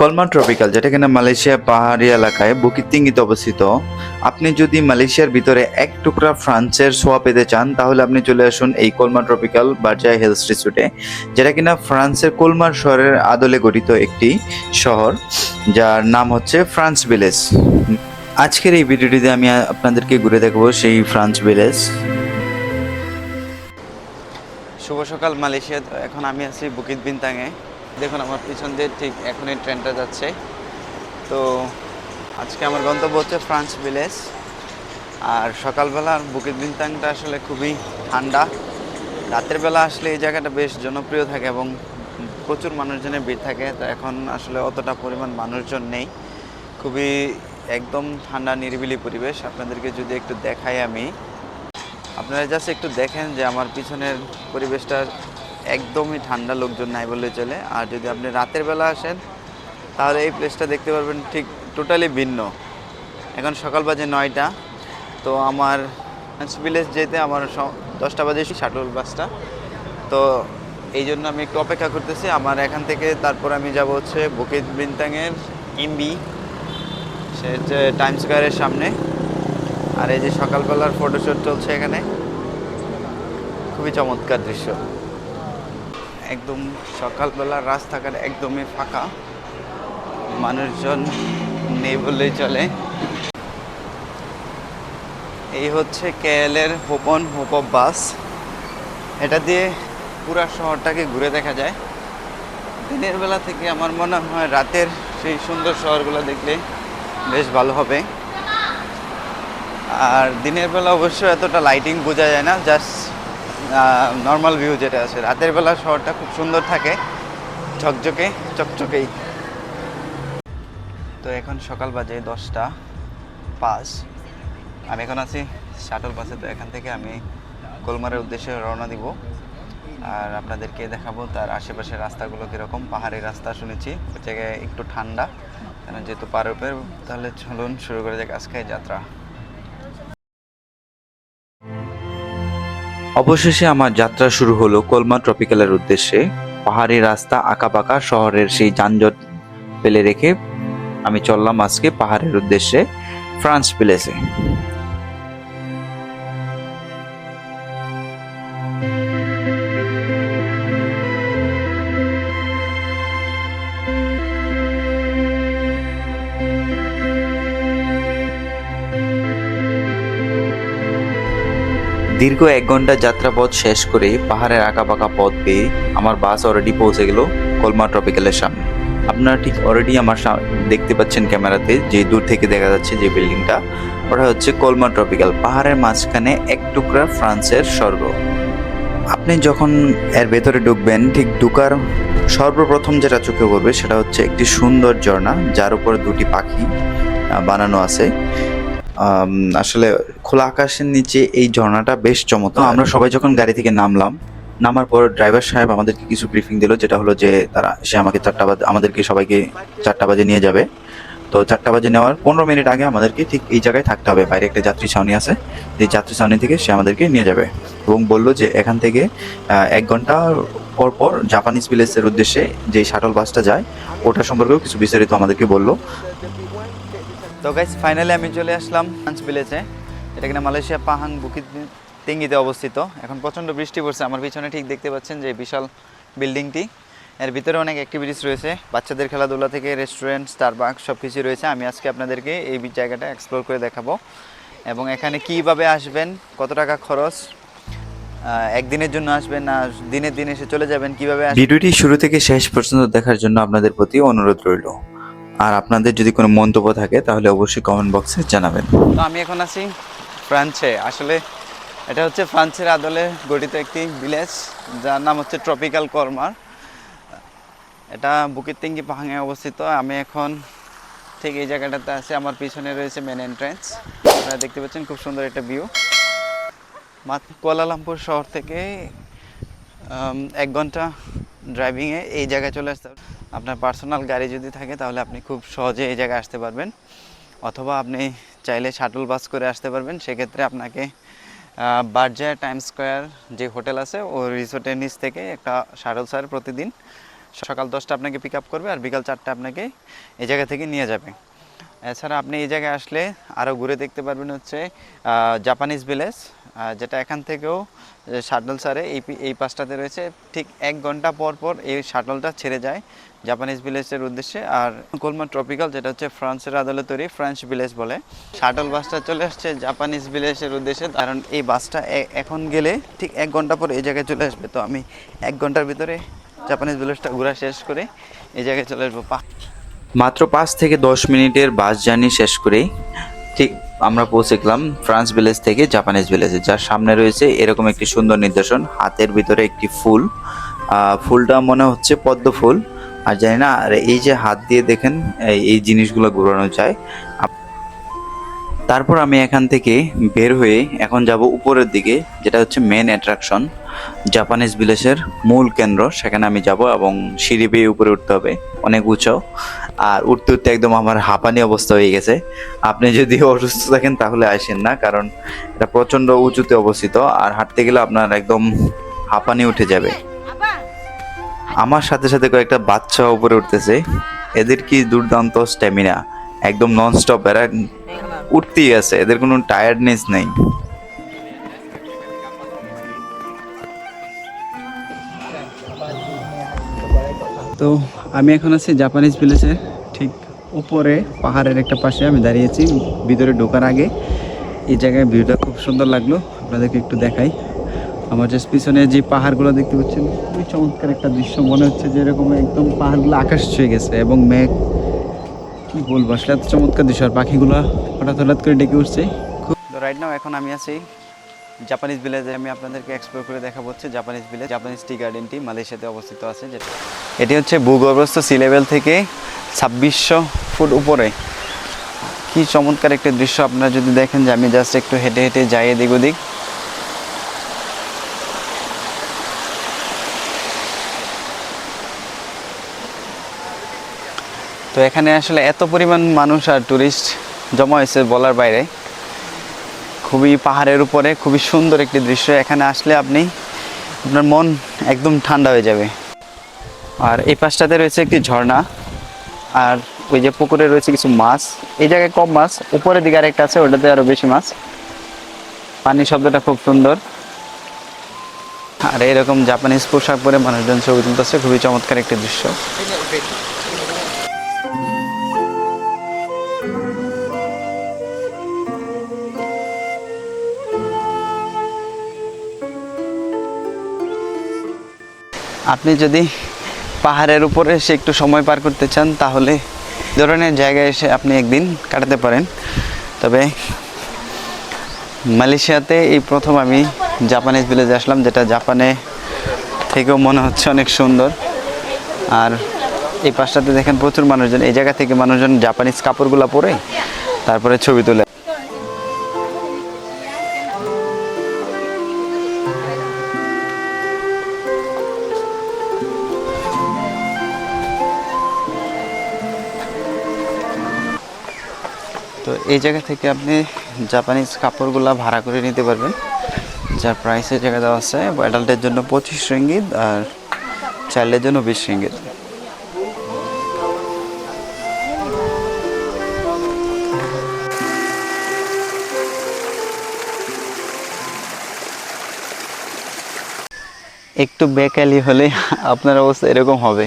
কলমা tropical যেটা কিনা Malaysia পাহাড়ি এলাকায় বুকিত তিঙ্গিতে অবস্থিত, আপনি যদি মালয়েশিয়ার ভিতরে এক টুকরা ফ্রান্সের সোয়া পেতে চান, তাহলে আপনি চলে আসুন এই কলমা ট্রপিক্যাল বার্জাই হিলস রিসোর্টে যেটা কিনা ফ্রান্সের কোলমার শহরের আদলে গঠিত একটি শহর, যার নাম হচ্ছে ফ্রান্স ভিলেজ। আজকের এই ভিডিওটিতে আমি আপনাদেরকে ঘুরে দেখব সেই ফ্রান্স ভিলেজ। শুভ সকাল মালয়েশিয়া, এখন আমি আছি বুকিত বিনতাঙে। দেখুন, আমার পিছন দিয়ে ঠিক এখনই ট্রেনটা যাচ্ছে। তো আজকে আমার গন্তব্য হচ্ছে ফ্রান্স ভিলেজ। আর সকালবেলার বুকের বিনতাংটা আসলে খুবই ঠান্ডা। রাতের বেলা আসলে এই জায়গাটা বেশ জনপ্রিয় থাকে এবং প্রচুর মানুষজনের ভিড় থাকে। তো এখন আসলে অতটা পরিমাণ মানুষজন নেই। খুবই একদম ঠান্ডা, নিরিবিলি পরিবেশ। আপনাদেরকে যদি একটু দেখাই আমি। আপনারা জাস্ট একটু দেখেন যে আমার পিছনের পরিবেশটা একদমই ঠান্ডা লোকজন নাই বললে চলে। আর যদি আপনি রাতের বেলা আসেন, তাহলে এই প্লেসটা দেখতে পারবেন ঠিক টোটালি ভিন্ন। এখন সকাল বাজে নয়টা, তো আমার ভিলেজ যেতে আমার দশটা বাজে শাটল বাসটা। তো এই জন্য আমি একটু অপেক্ষা করতেছি। আমার এখান থেকে তারপর আমি যাব হচ্ছে বুকিত বিনতাংয়ের ইমবি সে হচ্ছে টাইম স্কোয়ারের সামনে। আর এই যে সকালবেলার ফটোশুট চলছে এখানে, খুবই চমৎকার দৃশ্য। একদম সকালবেলা রাস্তাঘাট একদমই ফাঁকা। মানুষজন নেই বললেই চলে। এই হচ্ছে কেএলের হোপন হোপ বাস। এটা দিয়ে পুরা শহরটাকে ঘুরে দেখা যায়। দিনের বেলা থেকে আমার মনে হয় রাতের সেই সুন্দর শহরগুলো দেখলে বেশ ভালো হবে। আর দিনের বেলা অবশ্য এতটা লাইটিং বোঝা যায় না জাস্ট নর্মাল ভিউ যেটা আছে। রাতের বেলা শহরটা খুব সুন্দর থাকে। ঝকঝকে, চকচকেই। তো এখন সকাল বাজে দশটা পাঁচ। আমি এখন আছি শাটল বাসে তো এখান থেকে আমি কলমারের উদ্দেশ্যে রওনা দিব। আর আপনাদেরকে দেখাবো তার আশেপাশের রাস্তাগুলো কীরকম। পাহাড়ি রাস্তা শুনেছি, ওই জায়গায় একটু ঠান্ডা। যেহেতু উপর তাহলে চলুন শুরু করে যাক আজকে যাত্রা। অবশেষে আমার যাত্রা শুরু হলো কলমা ট্রপিক্যালের উদ্দেশ্যে। পাহাড়ি রাস্তা আঁকাবাঁকা শহরের সেই যানজট ফেলে রেখে আমি চললাম আজকে পাহাড়ের উদ্দেশ্যে ফ্রান্স প্লেসে। দীর্ঘ এক ঘণ্টা যাত্রাপথ শেষ করে পাহাড়ের আঁকাবাঁকা পথ পেয়ে আমার বাস অলরেডি পৌঁছে গেল কলমা ট্রপিক্যালের সামনে। আপনারা ঠিক অলরেডি আমার দেখতে পাচ্ছেন ক্যামেরাতে যে দূর থেকে দেখা যাচ্ছে যে বিল্ডিংটা। ওটা হচ্ছে কলমা ট্রপিক্যাল, পাহাড়ের মাঝখানে এক টুকরা ফ্রান্সের স্বর্গ। আপনি যখন এর ভেতরে ঢুকবেন, ঠিক ঢুকার সর্বপ্রথম যেটা চোখে পড়বে সেটা হচ্ছে একটি সুন্দর ঝর্ণা, যার উপর দুটি পাখি বানানো আছে। আসলে খোলা আকাশের নিচে এই ঝর্ণাটা বেশ চমৎকার। আমরা সবাই যখন গাড়ি থেকে নামলাম, নামার পর ড্রাইভার সাহেব আমাদেরকে কিছু ব্রিফিং দিল, যেটা হলো যে তারা সে আমাকে চারটা বাজে, আমাদেরকে সবাইকে চারটা বাজে নিয়ে যাবে। তো চারটা বাজে নেওয়ার পনেরো মিনিট আগে আমাদেরকে ঠিক এই জায়গায় থাকতে হবে। বাইরে একটা যাত্রী ছাউনি আছে এই যাত্রী ছাউনি থেকে সে আমাদেরকে নিয়ে যাবে। এবং বলল যে এখান থেকে এক ঘণ্টা পর পর জাপানিজ ভিলেজের উদ্দেশ্যে যে শাটল বাসটা যায়, ওটা সম্পর্কেও কিছু বিস্তারিত আমাদেরকে বলল। তো গাইস ফাইনালি আমি চলে আসলাম ফ্রান্স ভিলেজে এটা কিনা মালয়েশিয়া পাহাং বুকিত তিঙ্গিতে অবস্থিত। এখন প্রচণ্ড বৃষ্টি পড়ছে। আমার পিছনে ঠিক দেখতে পাচ্ছেন যে বিশাল বিল্ডিংটি। এর ভিতরে অনেক অ্যাক্টিভিটিস রয়েছে। বাচ্চাদের খেলাধুলা থেকে রেস্টুরেন্ট স্টারবাক সব কিছুই রয়েছে। আমি আজকে আপনাদেরকে এই জায়গাটা এক্সপ্লোর করে দেখাবো। এবং এখানে কীভাবে আসবেন, কত টাকা খরচ একদিনের জন্য আসবেন না, দিনের দিন এসে চলে যাবেন, কীভাবে ভিডিওটি শুরু থেকে শেষ পর্যন্ত দেখার জন্য আপনাদের প্রতি অনুরোধ রইল। আর আপনাদের যদি কোনো মন্তব্য থাকে, তাহলে অবশ্যই কমেন্ট বক্সে জানাবেন। তো আমি এখন আছি ফ্রান্সে। আসলে এটা হচ্ছে ফ্রান্সের আদলে গঠিত একটি ভিলেজ যার নাম হচ্ছে ট্রপিক্যাল কর্মার এটা বুকিত তিঙ্গি পাহাঙে অবস্থিত। আমি এখন ঠিক এই জায়গাটাতে আছি। আমার পিছনে রয়েছে মেন এন্ট্রেন্স আপনারা দেখতে পাচ্ছেন খুব সুন্দর একটা ভিউ কুয়ালালামপুর শহর থেকে এক ঘণ্টা ড্রাইভিংয়ে এই জায়গায় চলে আসতে। আপনার পার্সোনাল গাড়ি যদি থাকে তাহলে আপনি খুব সহজে এই জায়গায় আসতে পারবেন। অথবা আপনি চাইলে শাটল বাস করে আসতে পারবেন। সেক্ষেত্রে আপনাকে বার্জার টাইম স্কোয়ার যে হোটেল আছে, ও রিসোর্টের নিচ থেকে একটা শাটল স্যার প্রতিদিন সকাল দশটা আপনাকে পিক আপ করবে আর বিকাল চারটা আপনাকে এই জায়গা থেকে নিয়ে যাবে। এছাড়া আপনি এই জায়গায় আসলে আরও ঘুরে দেখতে পারবেন হচ্ছে জাপানিজ ভিলেজ যেটা এখান থেকেও শাটল ছাড়ে এই এই পাশটাতে রয়েছে। ঠিক এক ঘণ্টা পর পর এই শাটলটা ছেড়ে যায় জাপানিজ ভিলেজের উদ্দেশ্যে। আর কোলমা ট্রপিক্যাল যেটা হচ্ছে ফ্রান্সের আদালত তৈরি ফ্রেঞ্চ ভিলেজ বলে। শাটল বাসটা চলে আসছে জাপানিজ ভিলেজের উদ্দেশ্যে। কারণ এই বাসটা এখন গেলে ঠিক এক ঘণ্টা পর এই জায়গায় চলে আসবে। তো আমি এক ঘণ্টার ভিতরে জাপানিজ ভিলেজটা ঘোরা শেষ করে এই জায়গায় চলে আসব। পা মাত্র পাঁচ থেকে দশ মিনিটের বাস জার্নি শেষ করেই ঠিক আমরা পৌঁছে গেলাম ফ্রান্স ভিলেজ থেকে জাপানিজ ভিলেজে, যার সামনে রয়েছে এরকম একটি সুন্দর নিদর্শন, হাতের ভিতরে একটি ফুল। ফুলটা মনে হচ্ছে পদ্ম ফুল। আর জানি না, আর এই যে হাত দিয়ে দেখেন এই- জিনিসগুলো ঘুরানো যায়। তারপর আমি এখান থেকে বের হয়ে এখন যাব উপরের দিকে, যেটা হচ্ছে মেন অ্যাট্রাকশন জাপানিজ ভিলেজের মূল কেন্দ্র। সেখানে আমি যাব এবং সিঁড়ি বেয়ে উপরে উঠতে হবে, অনেক উঁচু। আর উঠতে উঠতে একদম আমার হাঁপানি অবস্থা হয়ে গেছে। আপনি যদি অসুস্থ থাকেন তাহলে আসেন না, কারণ এটা প্রচণ্ড উঁচুতে অবস্থিত। আর হাঁটতে গেলে আপনার একদম হাঁপানি উঠে যাবে। আমার সাথে সাথে কয়েকটা বাচ্চা উপরে উঠতেছে। এদের কি দুর্দান্ত স্ট্যামিনা একদম নন স্টপ এরা উঠতেই আছে, এদের কোনো টায়ার্ডনেস নেই। তো আমি এখন আছি জাপানিজ ভিলেজের ঠিক উপরে, পাহাড়ের একটা পাশে আমি দাঁড়িয়েছি, ভিতরে ঢোকার আগে। এই জায়গায় ভিউটা খুব সুন্দর লাগল, আপনাদেরকে একটু দেখাই। আমার জাস্ট পিছনে যে পাহাড়গুলো দেখতে পাচ্ছেন, খুবই চমৎকার একটা দৃশ্য। মনে হচ্ছে যে এরকম একদম পাহাড়গুলো আকাশ ছুঁয়ে গেছে এবং মেঘ কি বলব? এত চমৎকার দৃশ্য। আর পাখিগুলো হঠাৎ হঠাৎ করে ডেকে উঠছে। খুব রাইট নাও এখন আমি আছি জাপানিজ ভিলেজে আমি আপনাদেরকে এক্সপ্লোর করে দেখাবো হচ্ছে জাপানিজ ভিলেজ জাপানিজ টি গার্ডেনটি মালয়েশিয়াতে অবস্থিত আছে যেটা। এটি হচ্ছে ভূগর্ভস্থ সি লেভেল থেকে ছাব্বিশশো ফুট উপরে। কি চমৎকার একটি দৃশ্য। আপনারা যদি দেখেন যে আমি জাস্ট একটু হেঁটে হেঁটে যাই এদিক ওদিক। তো এখানে আসলে এত পরিমাণ মানুষ আর টুরিস্ট জমা হয়েছে বলার বাইরে। খুবই পাহাড়ের উপরে, খুবই সুন্দর একটি দৃশ্য। এখানে আসলে আপনি আপনার মন একদম ঠান্ডা হয়ে যাবে। আর এই পাশটাতে রয়েছে একটি ঝর্ণা, আর ওই যে পুকুরে রয়েছে কিছু মাছ। এই জায়গায় কম মাছ, উপরের দিকে আরেকটা আছে, ওটাতে আরও বেশি মাছ। পানির শব্দটা খুব সুন্দর। আর এরকম জাপানিজ পোশাক পরে মানুষজন ছবি তুলতেছে, খুবই চমৎকার একটি দৃশ্য। আপনি যদি পাহাড়ের উপরে এসে একটু সময় পার করতে চান, তাহলে ধরনের জায়গায় এসে আপনি একদিন কাটাতে পারেন। তবে মালয়েশিয়াতে এই প্রথম আমি জাপানিজ ভিলেজে আসলাম, যেটা জাপানে থেকেও মনে হচ্ছে অনেক সুন্দর। আর এই পাশটাতে দেখেন প্রচুর মানুষজন, এই জায়গা থেকে মানুষজন জাপানিজ কাপড়গুলো পরে তারপরে ছবি তোলে। এই জায়গা থেকে আপনি জাপানিজ কাপড়গুলা ভাড়া করে নিতে পারবেন। যার প্রাইসের জায়গা দেওয়া আছে। অ্যাডাল্টের জন্য পঁচিশ রিঙ্গিত আর চাইল্ডের জন্য বিশ রিঙ্গিত একটু বেকালি হলে আপনার অবস্থা এরকম হবে।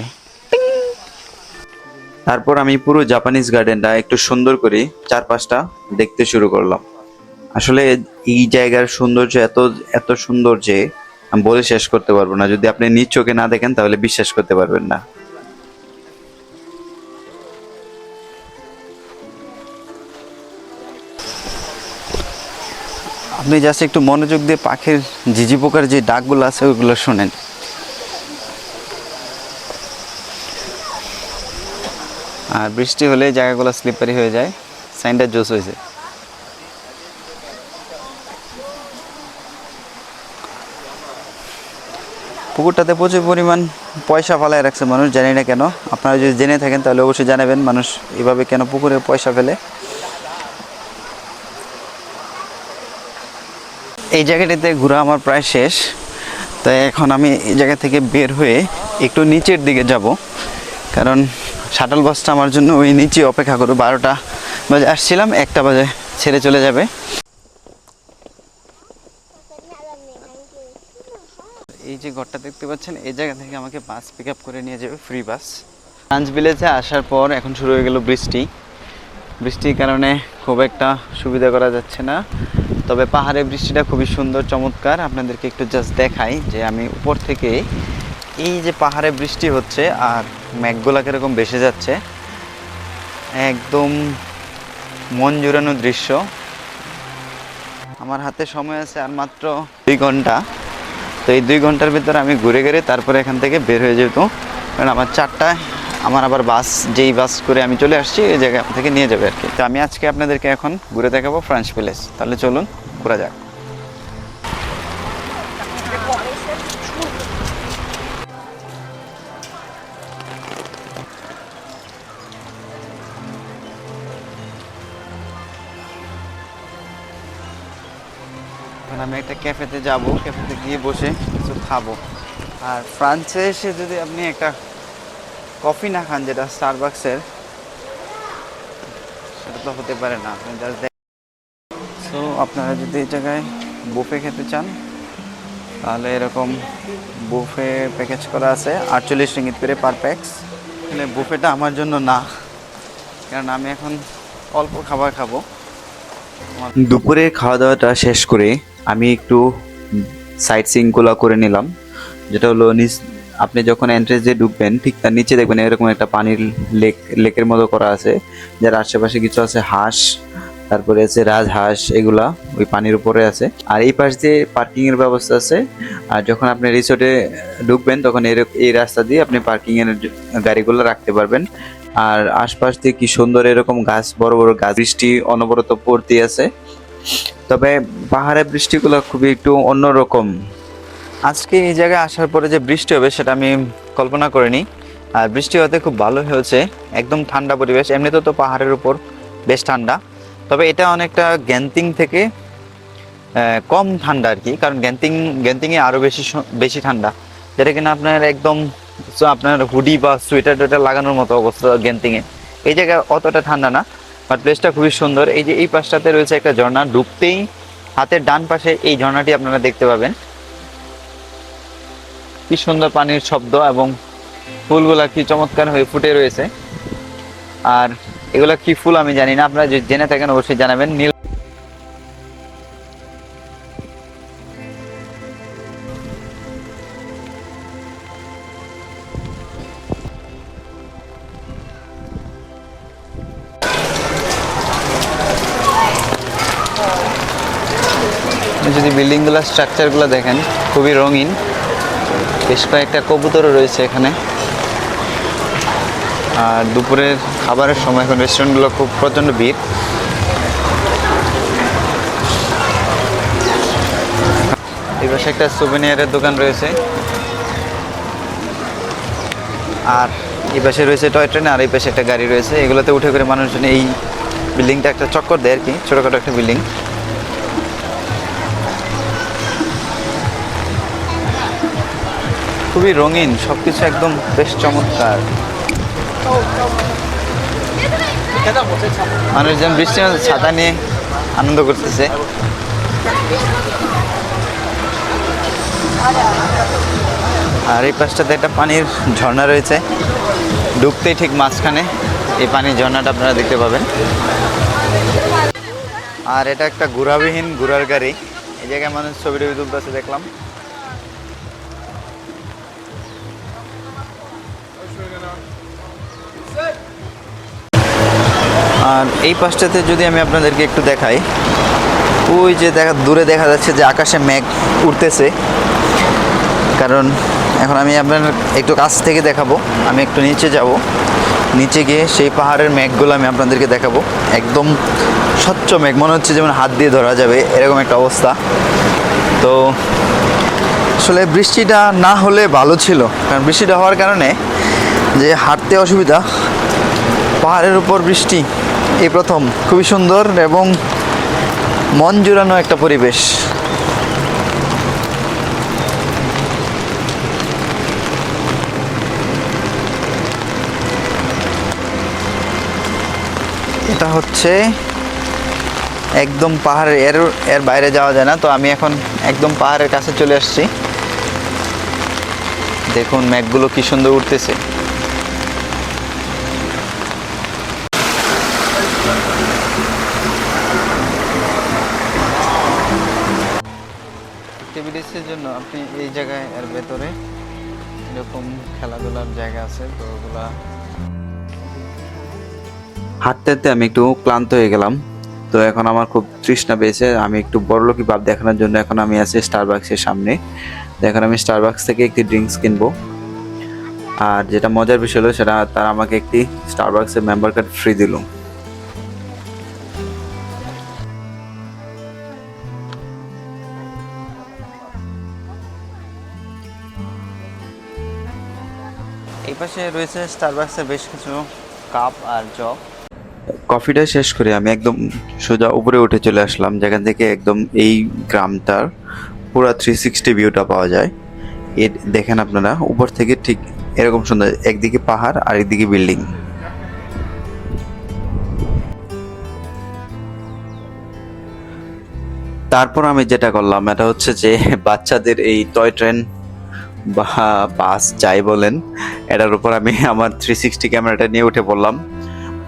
তারপর আমি পুরো জাপানিজ গার্ডেনটা একটু সুন্দর করে চারপাশটা দেখতে শুরু করলাম। আসলে এই জায়গার সৌন্দর্য এত এত সুন্দর যে আমি বলে শেষ করতে পারব না। যদি আপনি নিজ চোখে না দেখেন, তাহলে বিশ্বাস করতে পারবেন না। আপনি জাস্ট একটু মনোযোগ দিয়ে পাখির ঝিঝি পোকার যে ডাকগুলো আছে ওইগুলো শোনেন। আর বৃষ্টি হলে জায়গাগুলো স্লিপারি হয়ে যায় সাইনটা জোস হয়েছে। পুকুরটাতে প্রচুর পরিমাণ পয়সা ফালায় রাখছে মানুষ, জানি না কেন। আপনারা যদি জেনে থাকেন, তাহলে অবশ্যই জানাবেন মানুষ এভাবে কেন পুকুরে পয়সা ফেলে। এই জায়গাটিতে ঘোরা আমার প্রায় শেষ। তাই এখন আমি এই জায়গা থেকে বের হয়ে একটু নিচের দিকে যাব। কারণ শাটল বাসটা আমার জন্য ওই নিচে অপেক্ষা করবে বারোটা বাজে। আসছিলাম, একটা বাজে, ছেড়ে চলে যাবে। এই যে ঘরটা দেখতে পাচ্ছেন, এই জায়গা থেকে আমাকে বাস পিক আপ করে নিয়ে যাবে ফ্রি বাস লাঞ্চ ভিলেজে আসার পর এখন শুরু হয়ে গেল বৃষ্টি। বৃষ্টির কারণে খুব একটা সুবিধা করা যাচ্ছে না। তবে পাহাড়ে বৃষ্টিটা খুবই সুন্দর, চমৎকার। আপনাদেরকে একটু জাস্ট দেখাই যে আমি উপর থেকে এই যে পাহাড়ে বৃষ্টি হচ্ছে আর মেঘগুলা কীরকম বেসে যাচ্ছে? একদম মন জুড়ানো দৃশ্য। আমার হাতে সময় আছে আর মাত্র দুই ঘণ্টা। তো এই দুই ঘণ্টার ভিতরে আমি ঘুরে ঘুরে তারপরে এখান থেকে বের হয়ে যেত। কারণ আমার চারটায় আমার আবার বাস, যেই বাস করে আমি চলে আসছি, এই জায়গা থেকে নিয়ে যাবে আর কি। তো আমি আজকে আপনাদেরকে এখন ঘুরে দেখাবো ফ্রান্স প্যালেস। তাহলে চলুন, ঘোরা যাক। আমি একটা ক্যাফেতে যাব, ক্যাফেতে গিয়ে বসে কিছু খাব। আর ফ্রান্সে এসে যদি আপনি একটা কফি না খান, যেটা স্টারবাক্সের সেটা তো হতে পারে না। আপনি জাস্ট সো আপনারা যদি এই জায়গায় বুফে খেতে চান, তাহলে এরকম বুফে প্যাকেজ করা আছে, আটচল্লিশ রিঙ্গিত করে পার প্যাক্স এখানে বুফেটা আমার জন্য না, কারণ আমি এখন অল্প খাবার খাব। দুপুরের খাওয়া দাওয়াটা শেষ করে আমি একটু সাইট সিংগুলো করে নিলাম। যেটা হলো নিচ আপনি যখন এন্ট্রেন্স দিয়ে ঢুকবেন, ঠিক তার নিচে দেখবেন এরকম একটা পানির লেক লেকের মতো করা আছে, যার আশেপাশে কিছু আছে হাঁস, তারপরে আছে রাজহাঁস, এগুলা ওই পানির উপরে আছে। আর এই পাশ দিয়ে পার্কিং এর ব্যবস্থা আছে। আর যখন আপনি রিসোর্টে ঢুকবেন, তখন এই রাস্তা দিয়ে আপনি পার্কিং এর গাড়িগুলো রাখতে পারবেন। আর আশপাশ দিয়ে কি সুন্দর এরকম গাছ, বড় বড় গাছ, বৃষ্টি অনবরত পড়তে আছে। তবে পাহাড়ের বৃষ্টিগুলো খুবই একটু অন্যরকম। আজকে এই জায়গায় আসার পরে যে বৃষ্টি হবে সেটা আমি কল্পনা করিনি। আর বৃষ্টি হতে খুব ভালো হয়েছে, একদম ঠান্ডা পরিবেশ। এমনিতে তো পাহাড়ের উপর বেশ ঠান্ডা। তবে এটা অনেকটা গ্যান্তিং থেকে কম ঠান্ডা আর কি। কারণ গ্যান্তিং গ্যান্তিংয়ে আরও বেশি বেশি ঠান্ডা। যেটা কিনা আপনার একদম so, আপনার হুডি বা সোয়েটার টোয়েটার লাগানোর মতো অবস্থা গ্যান্তিংয়ে এই জায়গায় অতটা ঠান্ডা না বাট প্লেসটা খুবই সুন্দর। এই যে এই পাশটাতে রয়েছে একটা ঝর্ণা, ঢুকতেই হাতের ডান পাশে এই ঝর্ণাটি আপনারা দেখতে পাবেন। কি সুন্দর পানির শব্দ এবং ফুলগুলা কি চমৎকার হয়ে ফুটে রয়েছে। আর এগুলা কি ফুল আমি জানি না, আপনারা জেনে থাকেন অবশ্যই জানাবেন। নীল বিল্ডিংগুলো স্ট্রাকচারগুলো দেখেন, খুবই রঙিন। বেশ কয়েকটা কবুতরও রয়েছে এখানে। আর দুপুরের খাবারের সময় এখন রেস্টুরেন্টগুলো খুব প্রচণ্ড ভিড়। এই পাশে একটা সুভেনিয়ারের দোকান রয়েছে। আর এই পাশে রয়েছে টয় ট্রেন আর এই পাশে একটা গাড়ি রয়েছে। এগুলোতে উঠে করে মানুষজন এই বিল্ডিংটা একটা চক্কর দেয় আর কি, ছোটোখাটো একটা বিল্ডিং খুবই রঙিন, সবকিছু একদম বেশ চমৎকার। মানুষজন বৃষ্টির মধ্যে ছাতা নিয়ে আনন্দ করতেছে। আর এই পাশটাতে একটা পানির ঝর্ণা রয়েছে। ঢুকতেই ঠিক মাঝখানে এই পানির ঝর্ণাটা আপনারা দেখতে পাবেন। আর এটা একটা ঘোরাবিহীন ঘোরার গাড়ি। এই জায়গায় মানুষ ছবি টবি তুলতেছে, দেখলাম। আর এই পাশটাতে যদি আমি আপনাদেরকে একটু দেখাই, ওই যে দেখা, দূরে দেখা যাচ্ছে যে আকাশে মেঘ উঠতেছে। কারণ এখন আমি আপনার একটু কাছ থেকে দেখাবো, আমি একটু নিচে যাব। নিচে গিয়ে সেই পাহাড়ের মেঘগুলো আমি আপনাদেরকে দেখাবো। একদম স্বচ্ছ মেঘ, মনে হচ্ছে যেমন হাত দিয়ে ধরা যাবে, এরকম একটা অবস্থা। তো আসলে বৃষ্টিটা না হলে ভালো ছিল, কারণ বৃষ্টিটা হওয়ার কারণে যে হাঁটতে অসুবিধা, পাহাড়ের উপর বৃষ্টি এই প্রথম। খুবই সুন্দর এবং মন জুড়ানো একটা পরিবেশ। এটা হচ্ছে একদম পাহাড়ের, এর এর বাইরে যাওয়া যায় না, তো আমি এখন একদম পাহাড়ের কাছে চলে আসছি। দেখুন ম্যাকগুলো কি সুন্দর উঠতেছে। হাঁটতে হাঁটতে আমি একটু ক্লান্ত হয়ে গেলাম। তো এখন আমার খুব তৃষ্ণা পেয়েছে। আমি একটু বড়লোকি ভাব দেখানোর জন্য এখন আমি আছি স্টারবাক্সের সামনে। তো এখন আমি স্টারবাক্স থেকে একটি ড্রিঙ্কস কিনবো। আর যেটা মজার বিষয় হলো সেটা তারা আমাকে একটি স্টারবাক্সের মেম্বার কার্ড ফ্রি দিল। পাশে রয়েছে স্টারবাক্সের বেশ কিছু কাপ আর জগ। কফিটা শেষ করে আমি একদম সোজা উপরে উঠে চলে আসলাম, যেখান থেকে একদম এই গ্রামটার পুরো থ্রি সিক্সটি ভিউটা পাওয়া যায়। এ দেখেন আপনারা, উপর থেকে ঠিক এরকম সুন্দর, একদিকে পাহাড় আর একদিকে বিল্ডিং। তারপর আমি যেটা করলাম, এটা হচ্ছে যে বাচ্চাদের এই টয় ট্রেন বা বাস যাই বলেন, এটার উপর আমি আমার থ্রি সিক্সটি ক্যামেরাটা নিয়ে উঠে পড়লাম।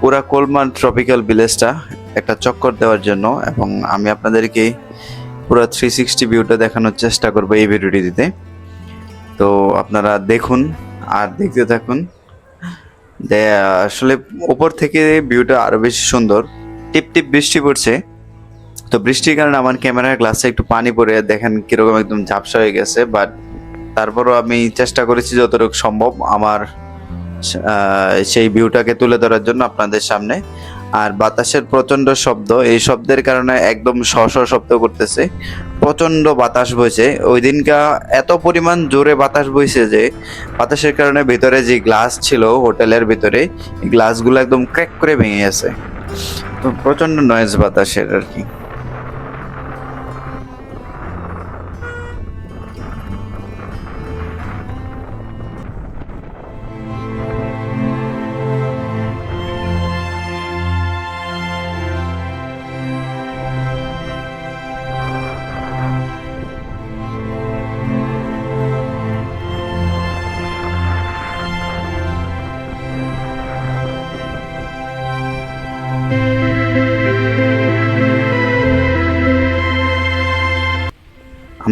পুরা কোলমান ট্রপিক্যাল ভিলেজটা একটা চক্কর দেওয়ার জন্য এবং আমি আপনাদেরকে পুরো থ্রি সিক্সটি ভিউটা দেখানোর চেষ্টা করব এই ভিডিওটি দিতে। তো আপনারা দেখুন আর দেখতে থাকুন। আসলে উপর থেকে ভিউটা আরও বেশি সুন্দর। টিপ টিপ বৃষ্টি পড়ছে। তো বৃষ্টির কারণে আমার ক্যামেরার গ্লাসে একটু পানি পড়ে, দেখেন কীরকম একদম ঝাপসা হয়ে গেছে বাট তারপরও আমি চেষ্টা করেছি যতটুকু সম্ভব আমার সেই ভিউটাকে তুলে ধরার জন্য আপনাদের সামনে। আর বাতাসের প্রচণ্ড শব্দ, এই শব্দের কারণে একদম শ শব্দ করতেছে। প্রচণ্ড বাতাস বইছে। ওই দিনকা এত পরিমাণ জোরে বাতাস বইছে যে, বাতাসের কারণে ভিতরে যে গ্লাস ছিল হোটেলের ভিতরে গ্লাসগুলো একদম ক্র্যাক করে ভেঙে গেছে। তো প্রচণ্ড নয়েজ বাতাসের আর কি।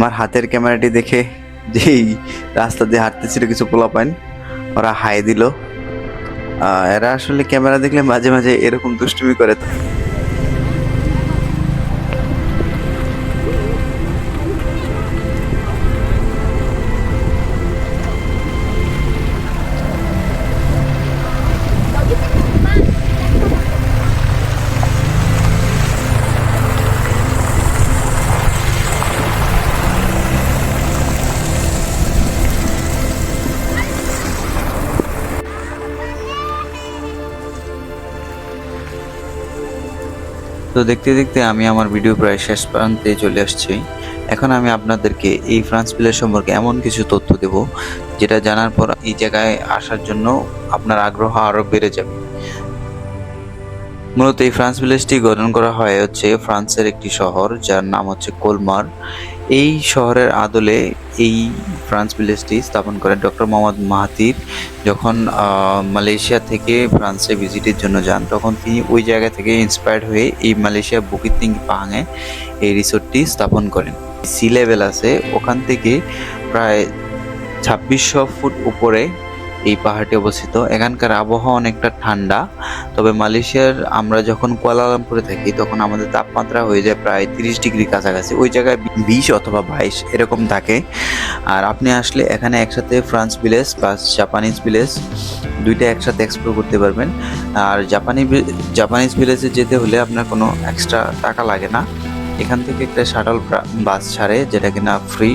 আমার হাতের ক্যামেরাটি দেখে যেই রাস্তা দিয়ে হাঁটতেছিল কিছু পোলা পাইন ওরা হাই দিল। এরা আসলে ক্যামেরা দেখলে মাঝে মাঝে এরকম দুষ্টুমি করে। তো দেখতে দেখতে আমি আমার ভিডিও প্রায় শেষ প্রান্তে চলে আসছি। এখন আমি আপনাদেরকে এই ফ্রান্স প্লেস সম্পর্কে এমন কিছু তথ্য দেব, যেটা জানার পর এই জায়গায় আসার জন্য আপনার আগ্রহ আরও বেড়ে যাবে। মূলত এই ফ্রান্স ভিলেজটি গঠন করা হয় হচ্ছে ফ্রান্সের একটি শহর, যার নাম হচ্ছে কোলমার। এই শহরের আদলে এই ফ্রান্স ভিলেজটি স্থাপন করেন ডক্টর মোহাম্মদ মাহাতির যখন মালয়েশিয়া থেকে ফ্রান্সে ভিজিটের জন্য যান, তখন তিনি ওই জায়গা থেকে ইন্সপায়ার্ড হয়ে এই মালয়েশিয়া বুকিত তিং পাহাঙে এই রিসোর্টটি স্থাপন করেন। সি লেভেল আছে, ওখান থেকে প্রায় ছাব্বিশশো ফুট উপরে এই পাহাড়টি অবস্থিত। এখানকার আবহাওয়া অনেকটা ঠান্ডা, তবে মালয়েশিয়ার আমরা যখন কুয়ালালামপুরে থাকি, তখন আমাদের তাপমাত্রা হয়ে যায় প্রায় তিরিশ ডিগ্রি কাছাকাছি। ওই জায়গায় বিশ অথবা বাইশ এরকম থাকে। আর আপনি আসলে এখানে একসাথে France village plus Japanese village দুইটা একসাথে এক্সপ্লোর করতে পারবেন। আর জাপানি জাপানিজ ভিলেজে যেতে হলে আপনার কোনো এক্সট্রা টাকা লাগে না। এখান থেকে একটা শাটল বাস ছাড়ে, যেটা কিনা ফ্রি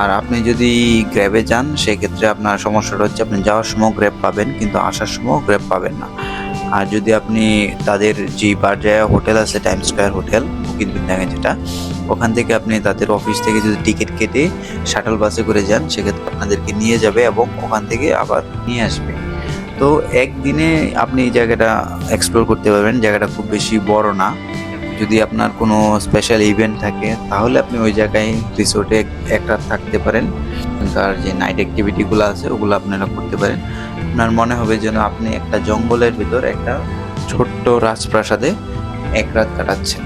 আর আপনি যদি গ্র্যাবে যান, সেক্ষেত্রে আপনার সমস্যাটা হচ্ছে আপনি যাওয়ার সময় গ্র্যাব পাবেন, কিন্তু আসার সময় গ্র্যাব পাবেন না। আর যদি আপনি তাদের যে বারজায়া হোটেল আছে টাইম স্কোয়ার হোটেল, বুকিং বিদ্যাঙ্গে যেটা, ওখান থেকে আপনি তাদের অফিস থেকে যদি টিকিট কেটে শাটল বাসে করে যান, সেক্ষেত্রে আপনাদেরকে নিয়ে যাবে এবং ওখান থেকে আবার নিয়ে আসবে। তো একদিনে আপনি এই জায়গাটা এক্সপ্লোর করতে পারবেন, জায়গাটা খুব বেশি বড় না। যদি আপনার কোনো স্পেশাল ইভেন্ট থাকে, তাহলে আপনি ওই জায়গায় রিসোর্টে এক রাত থাকতে পারেন। তার যে নাইট অ্যাক্টিভিটিগুলো আছে, ওগুলো আপনারা করতে পারেন। আপনার মনে হবে যেন আপনি একটা জঙ্গলের ভিতর একটা ছোট্ট রাজপ্রাসাদে এক রাত কাটাচ্ছেন।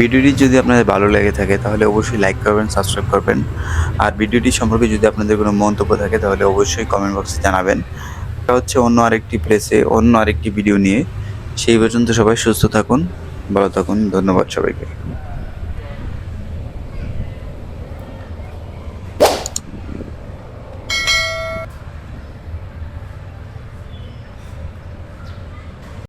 ভিডিওটি যদি আপনাদের ভালো লেগে থাকে, তাহলে অবশ্যই লাইক করবেন সাবস্ক্রাইব করবেন। আর ভিডিওটি সম্পর্কে যদি আপনাদের কোনো মন্তব্য থাকে, তাহলে অবশ্যই কমেন্ট বক্সে জানাবেন। এটা হচ্ছে অন্য আরেকটি প্লেসে অন্য আরেকটি ভিডিও নিয়ে। সেই পর্যন্ত সবাই সুস্থ থাকুন, ভালো থাকুন, ধন্যবাদ সবাইকে।